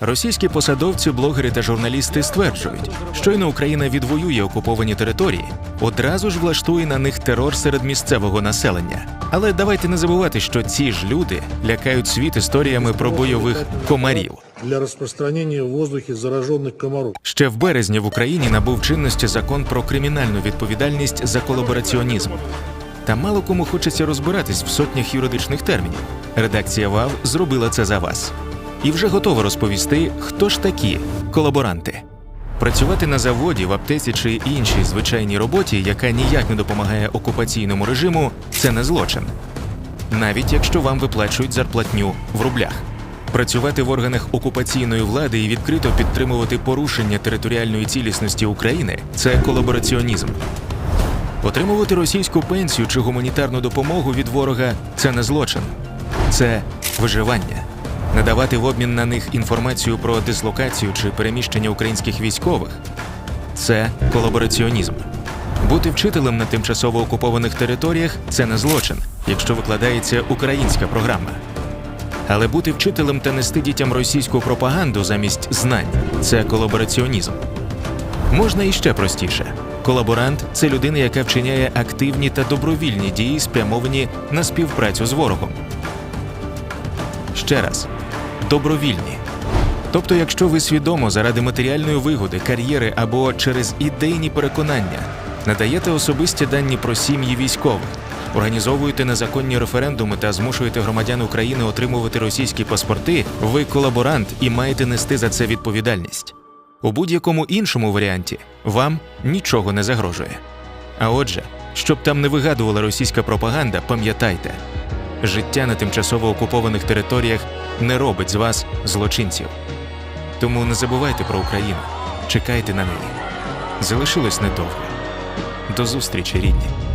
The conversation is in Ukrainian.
Російські посадовці, блогери та журналісти стверджують, щойно Україна відвоює окуповані території, одразу ж влаштує на них терор серед місцевого населення. Але давайте не забувати, що ці ж люди лякають світ історіями про бойових комарів. для распространения в воздухе зараженных комаров. Ще в березні в Україні набув чинності закон про кримінальну відповідальність за колабораціонізм. Та мало кому хочеться розбиратись в сотнях юридичних термінів. Редакція ВАВ зробила це за вас. І вже готова розповісти, хто ж такі колаборанти. Працювати на заводі, в аптеці чи іншій звичайній роботі, яка ніяк не допомагає окупаційному режиму, це не злочин. Навіть якщо вам виплачують зарплатню в рублях. Працювати в органах окупаційної влади і відкрито підтримувати порушення територіальної цілісності України це колабораціонізм. Отримувати російську пенсію чи гуманітарну допомогу від ворога це не злочин, це виживання. Надавати в обмін на них інформацію про дислокацію чи переміщення українських військових це колабораціонізм. Бути вчителем на тимчасово окупованих територіях це не злочин, якщо викладається українська програма. Але бути вчителем та нести дітям російську пропаганду замість знань це колабораціонізм. Можна і ще простіше. Колаборант це людина, яка вчиняє активні та добровільні дії, спрямовані на співпрацю з ворогом. Ще раз добровільні. Тобто, якщо ви свідомо заради матеріальної вигоди, кар'єри або через ідейні переконання надаєте особисті дані про сім'ї військових, організовуєте незаконні референдуми та змушуєте громадян України отримувати російські паспорти, ви колаборант і маєте нести за це відповідальність. У будь-якому іншому варіанті вам нічого не загрожує. А отже, щоб там не вигадувала російська пропаганда, пам'ятайте, життя на тимчасово окупованих територіях не робить з вас злочинців. Тому не забувайте про Україну, чекайте на неї. Залишилось недовго. До зустрічі, рідні.